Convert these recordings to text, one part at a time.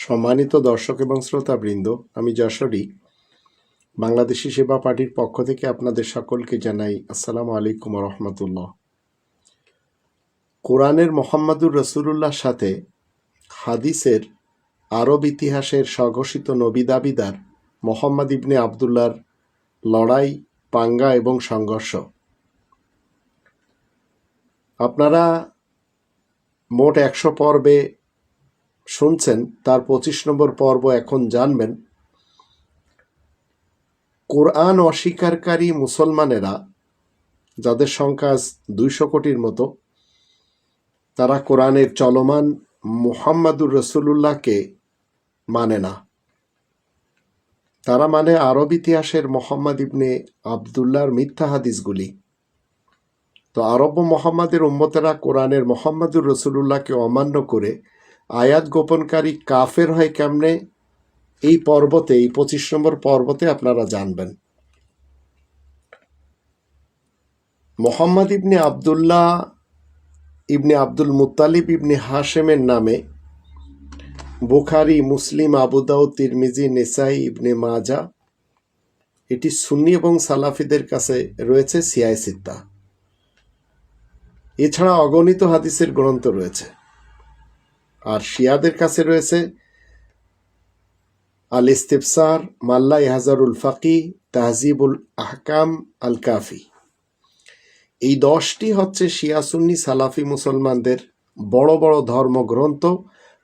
সম্মানিত দর্শক এবং শ্রোতাবৃন্দ, আমি যশোরী। বাংলাদেশি সেবা পার্টির পক্ষ থেকে আপনাদের সকলকে জানাই আসসালামু আলাইকুম রহমতুল্লাহ কোরআনের মোহাম্মদুর রসুলুল্লাহর সাথে হাদিসের আরব ইতিহাসের স্বঘোষিত নবী দাবিদার মোহাম্মদ ইবনে আবদুল্লার লড়াই, পাঙ্গা এবং সংঘর্ষ। আপনারা মোট একশো পর্বে শুনছেন, তার পঁচিশ নম্বর পর্ব এখন জানবেন। কোরআন অস্বীকারী মুসলমানেরা, যাদের সংখ্যা দুইশো কোটির মতো, তারা কোরআনের চলমান মুহাম্মাদুর রসুল্লাহকে মানে না। তারা মানে আরব ইতিহাসের মোহাম্মদ ইবনে আবদুল্লাহর মিথ্যা হাদিসগুলি। তো আরব মোহাম্মদের উম্মতেরা কোরআনের মোহাম্মদুর রসুল্লাহকে অমান্য করে আয়াত গোপনকারী কাফের হয় কেমনে? এই পর্বতে, এই পঁচিশ নম্বর পর্বতে আপনারা জানবেন। মোহাম্মদ ইবনে আবদুল্লাহ ইবনে আব্দুল মুতালিব ইবনে হাশেমের নামে বুখারি, মুসলিম আবুদাউ তিরমিজি, নেসাই ইবনে মাজা, এটি সুন্নি এবং সালাফিদের কাছে রয়েছে সিয়াই সিত্তা। এছাড়া অগণিত হাদিসের গ্রন্থ রয়েছে। আর শিয়াদের কাছে রয়েছে আল ইস্তিফসার মাল্লা ইহাজারুল ফাকি, তাহজিবুল আহকাম আল কাফি এই দশটি হচ্ছে শিয়া সুন্নি সালাফি মুসলমানদের বড় বড় ধর্মগ্রন্থ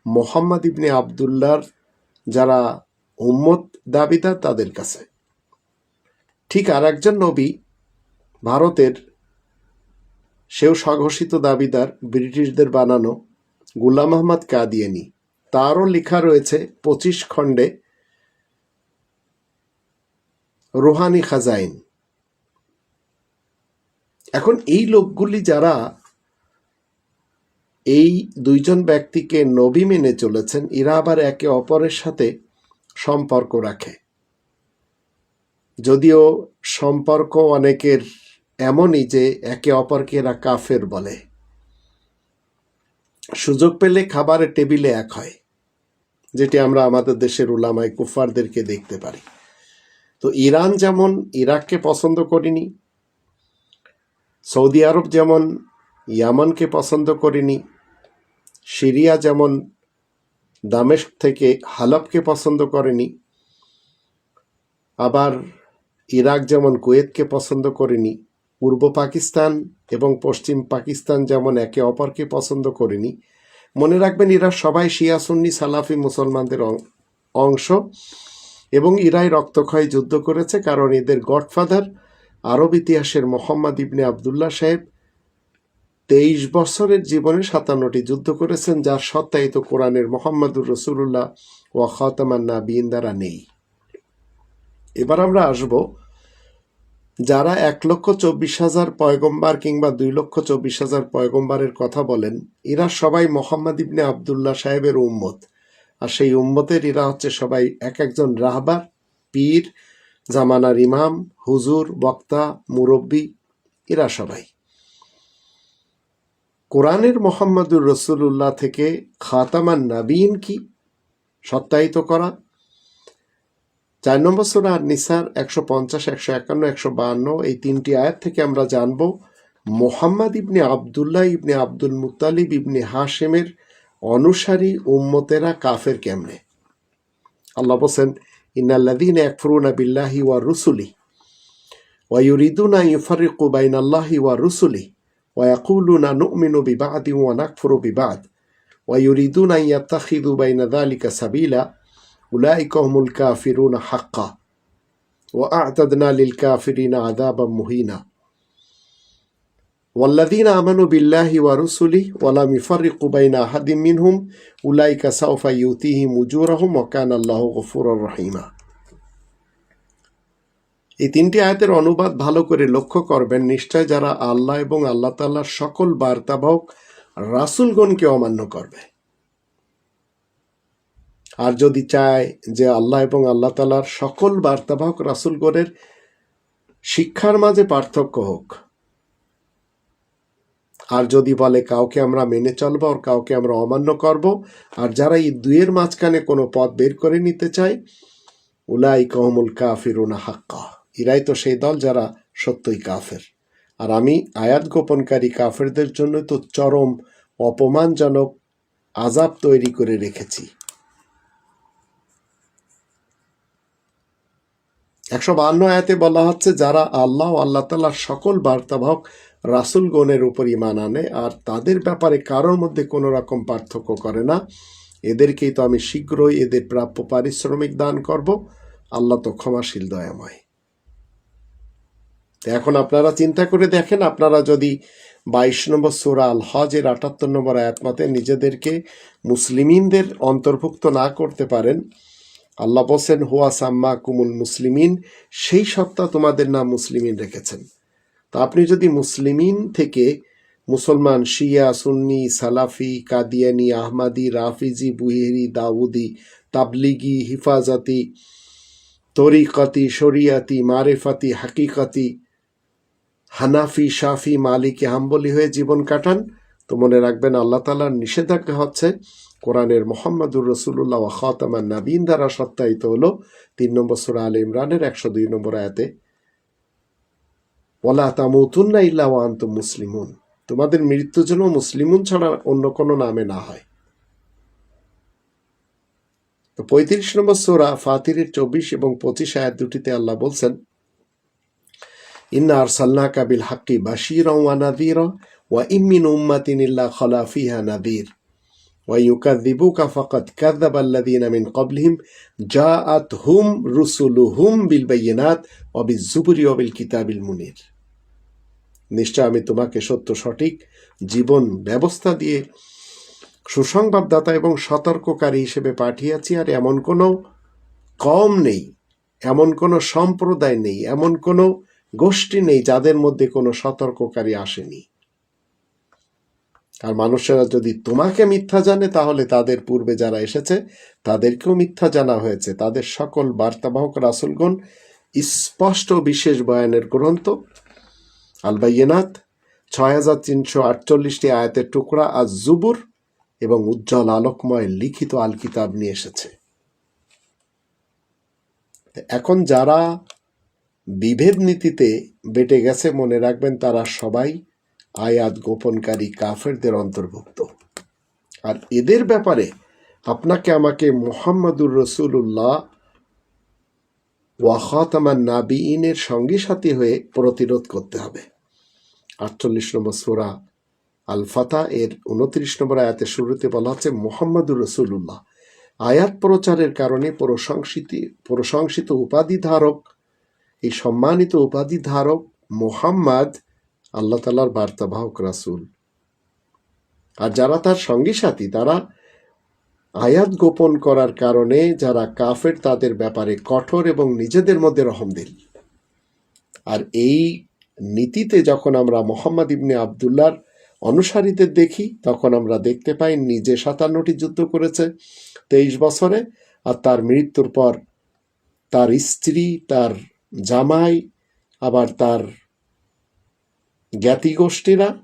মোহাম্মদ ইবনে আবদুল্লার যারা উম্মত দাবিদার তাদের কাছে। ঠিক আর একজন নবী ভারতের সেও স্বঘোষিত দাবিদার ব্রিটিশদের বানানো গুলাম আহমদ কাদিয়ানি। তারও লেখা রয়েছে পঁচিশ খণ্ডে রোহানি খাজাইন। এখন এই লোকগুলি যারা এই দুইজন ব্যক্তিকে নবী মেনে চলেছেন, এরা আবার একে অপরের সাথে সম্পর্ক রাখে। যদিও সম্পর্ক অনেকের এমনই যে একে অপরকে এরা কাফের বলে। সুযোগ পেলে খাবারের টেবিলে এক হয়, যেটি আমরা আমাদের দেশের উলামায় কুফারদেরকে দেখতে পারি। তো ইরান যেমন ইরাককে পছন্দ করিনি, সৌদি আরব যেমন ইয়ামানকে পছন্দ করিনি, সিরিয়া যেমন দামেস্ক থেকে হালবকে পছন্দ করেনি, আবার ইরাক যেমন কুয়েতকে পছন্দ করেনি পূর্ব পাকিস্তান এবং পশ্চিম পাকিস্তান যেমন একে অপরকে পছন্দ করেনি, মনে রাখবেন এরা সবাই শিয়া, সুন্নি, সালাফি মুসলমানদের অংশ এবং ইরাই রক্তক্ষয় যুদ্ধ করেছে কারণ এদের গডফাদার আরব ইতিহাসের মোহাম্মদ ইবনে আবদুল্লাহ সাহেব তেইশ বছরের জীবনে সাতান্নটি যুদ্ধ করেছেন, যার সত্যায়িত কোরআনের মোহাম্মদুর রসুল্লাহ ও খতামান নাবিন দ্বারা নেই। এবার আমরা আসব যারা এক লক্ষ চব্বিশ হাজার পয়গম্বার কিংবা দুই লক্ষ চব্বিশ হাজার পয়গম্বারের কথা বলেন, এরা সবাই মোহাম্মদ ইবনে আবদুল্লাহ সাহেবের উম্মত। আর সেই উম্মতের এরা হচ্ছে সবাই এক একজন রাহবার, পীর, জামানার ইমাম, হুজুর, বক্তা, মুরব্বী, এরা সবাই। কোরআনের মোহাম্মদুর রসুল্লাহ থেকে খাতামান নাবিন কি? সত্যায়িত করা চার নম্বর সুরা নিসার একশো পঞ্চাশ, একশো একান্ন, একশো বাহান্ন, এই তিনটি আয়াত থেকে আমরা জানব মোহাম্মদ ইবনে আবদুল্লাহ ইবনে আব্দুল মুতালিব ইবনে হাশেমের অনুসারী উম্মতেরা কাফের কেমনে? আল্লাহ বলছেন ইন্নাল্লাদিন একফরুনা বিল্লাহি ওয়া রুসুলি ওয়াইউরিদুনা ইউফারিকু বাইন আল্লাহি ওয়া রুসুলি ওয়াকুলুনা নুমিনু বিবাদি ওয়া নাকফুরু বিবাদ ওয়াইউরিদুনা ইয়াত্তাখিদু বাইনা যালিকা সাবিলা أولئك هم الكافرون حقا وأعتدنا للكافرين عذابا مهينا والذين آمنوا بالله ورسله ولم يفرقوا بين أحد منهم أولئك سوف يؤتيهم أجورهم وكان الله غفورا رحيما এই তিনটি আয়াতের অনুবাদ ভালো করে লক্ষ্য করবেন নিশ্চয় যারা আল্লাহ এবং আল্লাহ তাল্লাহর সকল বার্তাবাহক রাসুলগণকে অমান্য করবে আর যদি চায় যে আল্লাহ এবং আল্লাহ তালার সকল বার্তাবাহক রাসুলগণের শিক্ষার মাঝে পার্থক্য হোক। আর যদি বলে কাউকে আমরা মেনে চলব আর কাউকে আমরা অমান্য করব, আর যারা এই দুয়ের মাঝখানে কোনো পথ বের করে নিতে চায় উলাই কহমুল কাফিরুনা হাক্কা। এরাই তো সেই দল যারা সত্যই কাফের। আর আমি আয়াত গোপনকারী কাফেরদের জন্য তো চরম অপমানজনক আজাব তৈরি করে রেখেছি। একশো বান্ন আয়াতে বলা হচ্ছে, যারা আল্লাহ আল্লাহ তাল্লাহ সকল বার্তাবাহক রাসুলগণের উপর ইমান আনে আর তাদের ব্যাপারে কারোর মধ্যে কোনো রকম পার্থক্য করে না, এদেরকেই তো আমি শীঘ্রই এদের প্রাপ্য পারিশ্রমিক দান করব। আল্লাহ তো ক্ষমাশীল, দয়াময়। এখন আপনারা চিন্তা করে দেখেন, আপনারা যদি বাইশ নম্বর সুরা আল হজের আটাত্তর নম্বর আয়াত মতে নিজেদেরকে মুসলিমিনদের অন্তর্ভুক্ত না করতে পারেন আল্লাহ বলছেন, হুয়া সাম্মা কুমুল মুসলিমিন সেই সত্তা তোমাদের নাম মুসলিমিন রেখেছেন। তা আপনি যদি মুসলিমিন থেকে মুসলমান, শিয়া, সুন্নি, সালাফি, কাদিয়ানি, আহমাদি, রাফিজি, বুহেরি, দাউদি, তাবলিগি, হিফাজতি, তরিকতি, শরিয়াতি, মারেফাতি, হাকিকতি, হানাফি, শাফি, মালিকি, হাম্বলি হয়ে জীবন কাটান, তো মনে রাখবেন আল্লাহ তালার নিষেধাজ্ঞা হচ্ছে কোরআনের মোহাম্মদুর রসুল্লাহ খাতামান নাবিন দ্বারা সত্যায়িত হলো তিন নম্বর সুরা আল ইমরানের একশো দুই নম্বর আয়াতে। ওলা তামুতুন্না ইল্লা ওয়া আনতুম মুসলিমুন। তোমাদের মৃত্যু যেন মুসলিমুন ছাড়া অন্য কোনো নামে না হয়। তো পঁয়ত্রিশ নম্বর সোরা ফাতিরের চব্বিশ এবং পঁচিশ আয়াত দুটিতে আল্লাহ বলছেন, ইন্না আর সাল্লা কাবিল হাক্কি বাশির ওয়া নাদির ওয়া ইমিন উম্মাতিন ইল্লা খলা ফিহা নাদির ويكذبوك فقد كذب الذين من قبلهم جاءتهم رسلهم بالبينات وبالزبر وبالكتاب المنير নিশ্চয় আমি তোমাকে সত্য সঠিক জীবন ব্যবস্থা দিয়ে সুসংবাদদাতা এবং সতর্ককারী হিসেবে পাঠিয়েছি আর এমন কোনো কম নেই এমন কোনো সম্প্রদায় নেই এমন কোনো গোষ্ঠী নেই যাদের মধ্যে কোনো সতর্ককারী আসেনি আর মানুষেরা যদি তোমাকে মিথ্যা জানে, তাহলে তাদের পূর্বে যারা এসেছে, তাদেরকেও মিথ্যা জানা হয়েছে। তাদের সকল বার্তাবাহক রাসুলগণ, স্পষ্ট বিশেষ বয়ানের গ্রন্থ আলবাইয়েনাথ ছয় হাজার তিনশো আটচল্লিশটি আয়াতের টুকরা আজ জুবুর এবং উজ্জ্বল আলোকময় লিখিত আল কিতাব নিয়ে এসেছে। এখন যারা বিভেদ নীতিতে বেটে গেছে, মনে রাখবেন তারা সবাই আয়াত গোপনকারী কাফেরদের অন্তর্ভুক্ত। আর এদের ব্যাপারে আপনাকে আমাকে মোহাম্মদুর রসুল্লাহ ওয়াখাতামান নাবিইনের সঙ্গী সাথী হয়ে প্রতিরোধ করতে হবে। আটচল্লিশ নম্বর সোরা আল ফাতা এর উনত্রিশ নম্বর আয়াতের শুরুতে বলা হচ্ছে মোহাম্মদুর রসুল্লাহ আয়াত প্রচারের কারণে প্রশংসিত প্রশংসিত উপাধি ধারক এই সম্মানিত উপাধি ধারক মোহাম্মদ আল্লাহ তালার বার্তাবাহক রাসুল। আর যারা তার সঙ্গী সাথী, তারা আয়াত গোপন করার কারণে যারা কাফের, তাদের ব্যাপারে কঠোর এবং নিজেদের মধ্যে রহমদিল। আর এই নীতিতে যখন আমরা মোহাম্মদ ইবনে আবদুল্লার অনুসারীদের দেখি, তখন আমরা দেখতে পাই নিজে সাতান্নটি যুদ্ধ করেছে তেইশ বছরে, আর তার মৃত্যুর পর তার স্ত্রী, তার জামাই, আবার তার জ্ঞাতি গোষ্ঠীরা,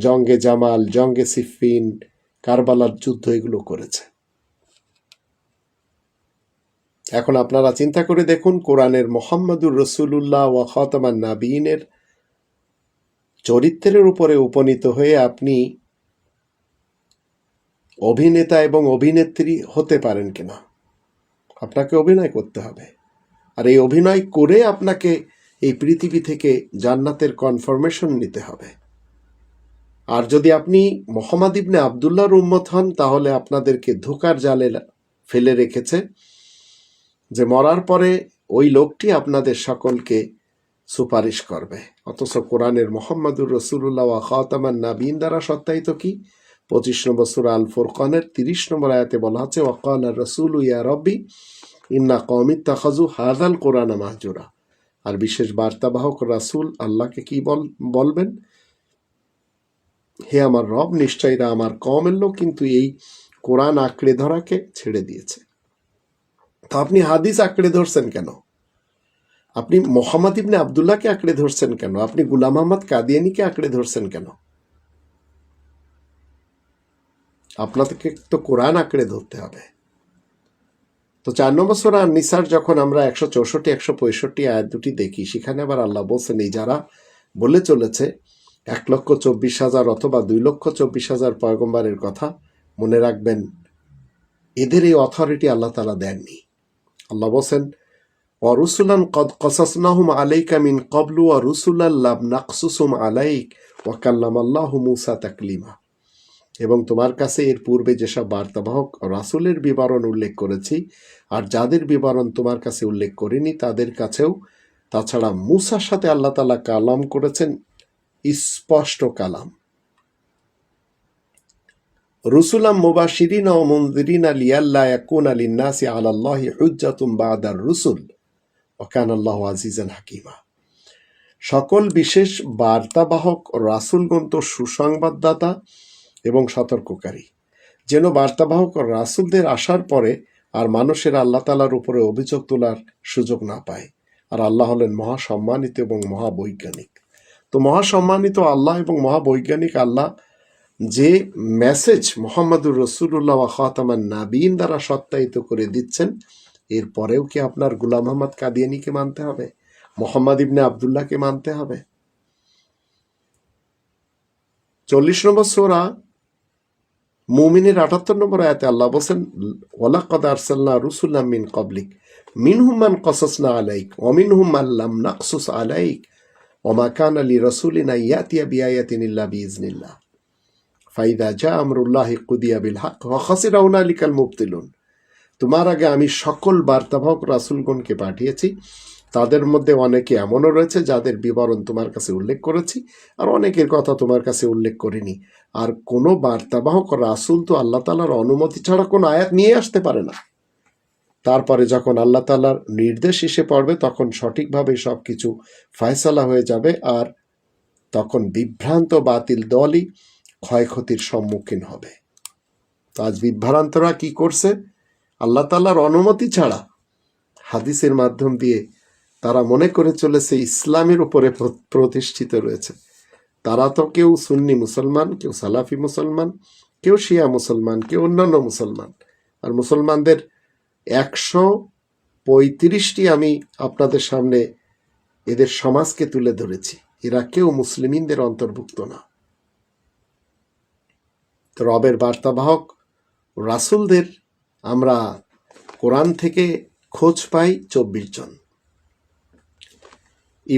জঙ্গে জামাল, জঙ্গে সিফিন, কারবালার যুদ্ধ এগুলো করেছে। এখন আপনারা চিন্তা করে দেখুন, কোরআনের মোহাম্মদুর রসুল্লাহ ওয়া খতমান নাবিনের চরিত্রের উপরে উপনীত হয়ে আপনি অভিনেতা এবং অভিনেত্রী হতে পারেন কিনা? আপনাকে অভিনয় করতে হবে। আর এই অভিনয় করে আপনাকে এই পৃথিবী থেকে জান্নাতের কনফার্মেশন নিতে হবে। আর যদি আপনি মোহাম্মদ ইবনে আবদুল্লাহর উম্মত হন, তাহলে আপনাদেরকে ধোকার জালে ফেলে রেখেছে যে মরার পরে ওই লোকটি আপনাদের সকলকে সুপারিশ করবে। অথচ কোরআনের মোহাম্মদুর রসুল্লাহ খাতামান নাবিন দ্বারা সত্যায়িত কি? পঁচিশ নম্বর সুরা আল ফুরকানের তিরিশ নম্বর আয়াতে বলা হচ্ছে ওয়াকাল রসুল ইয়া রব্বি, ইন্না কমিত তাখাজু হাদাল কোরআন মাহজুরা। আর বিশেষ বার্তাবাহক রাসুল আল্লাহকে কি বল, বলবেন? হে আমার রব নিশ্চয়রা আমার কমের লোক, কিন্তু এই কোরআন আঁকড়ে ধরাকে ছেড়ে দিয়েছে। তো আপনি হাদিস আঁকড়ে ধরছেন কেন? আপনি মোহাম্মদ ইবনে আবদুল্লাহকে আঁকড়ে ধরছেন কেন? আপনি গুলাম আহমদ কাদিয়ানিকে আঁকড়ে ধরছেন কেন? আপনাদেরকে তো কোরআন আঁকড়ে ধরতে হবে। তো চার নম্বর সোরা নিসার যখন আমরা একশো চৌষট্টি, একশো পঁয়ষট্টি আয়াত দুটি দেখি, সেখানে আবার আল্লাহ বলছেন, এই যারা বলে চলেছে, এক লক্ষ চব্বিশ হাজার অথবা দুই লক্ষ চব্বিশ হাজার পয়গম্বারের কথা মনে রাখবেন, এদের এই অথরিটি আল্লাহ তালা দেননি। আল্লাহ বলছেন অরুসুলান কদ কসাসনাহুম আলাইকা মিন কবলু অরুসুল্লাহ নাকসুসুম আলাইক ওয়াকাল্লাম আল্লাহ মুসা তাকলিমা। এবং তোমার কাছে এর পূর্বে যেসব বার্তাবাহক রাসুলের বিবরণ উল্লেখ করেছি আর যাদের বিবরণ তোমার কাছে উল্লেখ করিনি, তাদের কাছেও। তাছাড়া মুসার সাথে আল্লাহ তালা কালাম করেছেন, স্পষ্ট কালাম। রুসুলাম মুবাশিরিন ও মুনদিরিন লিয়াল্লা ইয়াকুন লিন্নাসি আলাল্লাহি হুজ্জাতুম বাদার রুসুল। ওয়া কানা আল্লাহু আজিজান হাকিমা। সকল বিশেষ বার্তাবাহক রাসূলগণ তো সুসংবাদদাতা এবং সতর্ককারী। যেন বার্তাবাহক রাসূলদের আসার পরে আর মানুষের আল্লাহ তালার উপরে অভিযোগ তোলার সুযোগ না পায়। আর আল্লাহ হলেন মহাসম্মানিত এবং মহাবৈজ্ঞানিক। তো মহাসম্মানিত আল্লাহ এবং মহাবৈজ্ঞানিক আল্লাহ যে মেসেজ মোহাম্মদুর রসুল্লাহ খাতামান নাবিন দ্বারা সত্যায়িত করে দিচ্ছেন এরপরেও কি আপনার গুলাম আহমদ কাদিয়ানিকে মানতে হবে? মোহাম্মদ ইবনে আবদুল্লাহকে মানতে হবে? চল্লিশ নম্বর সোরা মুমিনের আটাত্তর নম্বর আয়াতে আল্লাহ বলছেন ওলা কদ আরসাল্লাহ রুসুল্লাহ মিন কবলিক মিনহুমান কসসনা আলাইক অমিনহুমান লাম নাকসুস আলাইক ওমা কান আলী রসুলিনা ইয়াতিয়া বিআয়াতিন ইল্লা বিইজনিল্লাহ ফাইদা জা আমরুল্লাহি কুদিয়া বিল হক খাসিরা উনালিকাল মুবতিলুন। তোমার আগে আমি সকল বার্তাবাহক রাসুলগণকে পাঠিয়েছি। তাদের মধ্যে অনেকে এমনও রয়েছে যাদের বিবরণ তোমার কাছে উল্লেখ করেছি, আর অনেকের কথা তোমার কাছে উল্লেখ করিনি। আর কোনো বার্তাবাহক রাসুল তো আল্লাহ তালার অনুমতি ছাড়া কোনো আয়াত নিয়ে আসতে পারে না। তারপরে যখন আল্লাহ তালার নির্দেশ এসে পড়বে, তখন সঠিকভাবে সব কিছু ফয়সালা হয়ে যাবে আর তখন বিভ্রান্ত বাতিল দলই ক্ষয়ক্ষতির সম্মুখীন হবে। তো আজ বিভ্রান্তরা কি করছে? আল্লাহ তালার অনুমতি ছাড়া হাদিসের মাধ্যম দিয়ে তারা মনে করে চলেছে, ইসলামের উপরে প্রতিষ্ঠিত রয়েছে। তারা তো কেউ সুন্নি মুসলমান, কেউ সালাফি মুসলমান, কেউ শিয়া মুসলমান, কেউ অন্যান্য মুসলমান। আর মুসলমানদের একশো পঁয়ত্রিশটি আমি আপনাদের সামনে এদের সমাজকে তুলে ধরেছি। এরা কেউ মুসলিমদের অন্তর্ভুক্ত না। রবের বার্তাবাহক রাসুলদের আমরা কোরআন থেকে খোঁজ পাই চব্বিশ জন।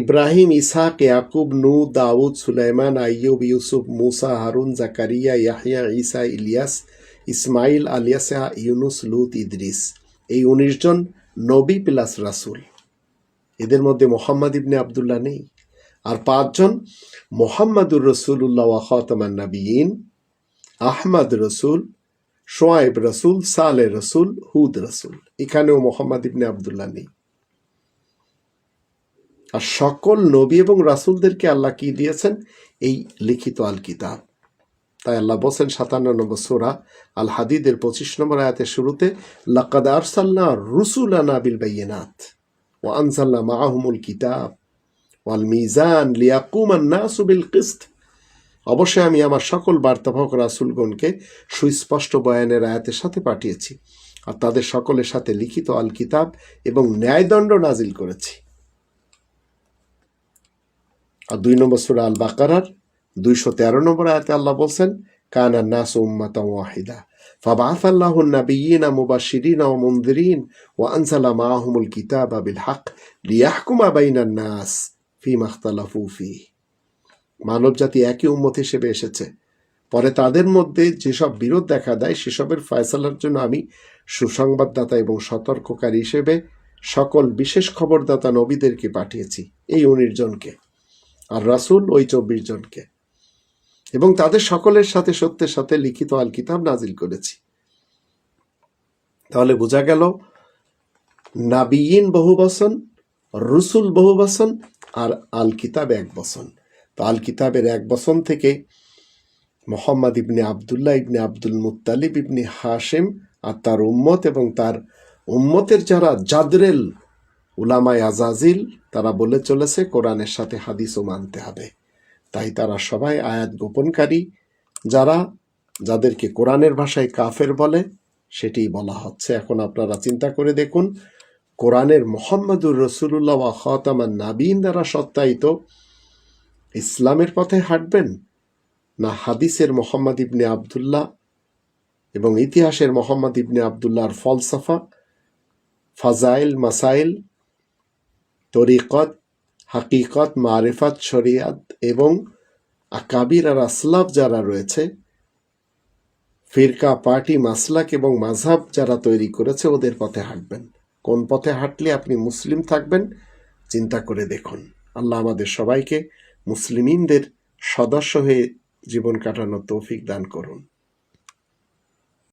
ইব্রাহিম ইসাক ইয়াকুব নু দাউদ সুলাইমান আইয়ুব ইউসুফ মুসা হারুন জাকারিয়া ইয়াহিয়া ঈসা ইলিয়াস ইসমাইল আলিয়াসা ইউনুস লুত ইদ্রিস এই উনিশ জন নবী প্লাস রাসুল। এদের মধ্যে মোহাম্মদ ইবনে আবদুল্লাহ নেই। আর পাঁচজন মোহাম্মদুর রসুল্লাহ ওয়াখাতামান নবীন আহমদ রসুল শোয়েব রসুল সালে রসুল, হুদ রসুল। এখানেও মোহাম্মদ ইবনে আবদুল্লাহ নেই। আর সকল নবী এবং রাসুলদেরকে আল্লাহ কি দিয়েছেন? এই লিখিত আল কিতাব তাই আল্লাহ বলছেন সাতান্ন নম্বর সোরা আল হাদিদের পঁচিশ নম্বর আয়াতের শুরুতে, লাকাদ আরসাল্লাহ রুসুলানা বিল বাইয়িনাত ও আনসাল্লাহ মাআহুমুল কিতাব ওয়াল মিজান লিয়াকুমান নাসু বিল কিস্ত অবশ্যই আমি আমার সকল বার্তাবাহক রাসুলগণকে সুস্পষ্ট বয়ানের আয়াতের সাথে পাঠিয়েছি আর তাদের সকলের সাথে লিখিত আল কিতাব এবং ন্যায়দণ্ড নাজিল করেছি। দুই নম্বর সুরা আল বাকারার দুইশো তেরো নম্বর আয়াতে আল্লাহ বলছেন কানা নাস উম্মাতা ওয়াহিদা فبعث الله النبيين مبشرين ومنذرين وأنزل معهم الكتاب بالحق ليحكم بين الناس فيما اختلفوا فيه মানব জাতি একই উম্মত হিসেবে এসেছে পরে তাদের মধ্যে যেসব বিরোধ দেখা দেয় সেসবের ফয়সালার জন্য আমি সুসংবাদদাতা এবং সতর্ককারী হিসেবে সকল বিশেষ খবরদাতা নবীদেরকে পাঠিয়েছি এই উনিশ জনকে আর রাসূল ওই চব্বিশ জনকে। এবং তাদের সকলের সাথে সত্যের সাথে লিখিত আল কিতাব নাজিল করেছি। তাহলে বোঝা গেল, নাবিয়িন বহু বসন রসুল বহু বসন আর আল কিতাব এক বসন তো আল কিতাবের এক বসন থেকে মোহাম্মদ ইবনে আবদুল্লাহ ইবনে আব্দুল মুত্তালিব ইবনে হাশেম আর তার উম্মত এবং তার উম্মতের যারা জাদরেল উলামায় আজাজিল তারা বলে চলেছে, কোরআনের সাথে হাদিসও মানতে হবে। তাই তারা সবাই আয়াত গোপনকারী। যারা, যাদেরকে কোরআনের ভাষায় কাফের বলে, সেটি বলা হচ্ছে। এখন আপনারা চিন্তা করে দেখুন, কোরআনের মোহাম্মদুর রসুল্লাহ ওয়া খতামান নাবিন দ্বারা সত্যায়িত ইসলামের পথে হাঁটবেন, না হাদিসের মোহাম্মদ ইবনে আবদুল্লাহ এবং ইতিহাসের মোহাম্মদ ইবনে আবদুল্লাহর ফলসাফা, ফাজাইল, মাসাইল তরিকত, হাকিকত, মারিফাত, শরিয়াত এবং আকাবির আর আসলাফ যারা রয়েছে, ফিরকা, পার্টি, মাসলাক এবং মাঝহাব যারা তৈরি করেছে ওদের পথে হাঁটবেন। কোন পথে হাঁটলে আপনি মুসলিম থাকবেন, চিন্তা করে দেখুন। আল্লাহ আমাদের সবাইকে মুসলিমিনদের সদস্য হয়ে জীবন কাটানোর তৌফিক দান করুন।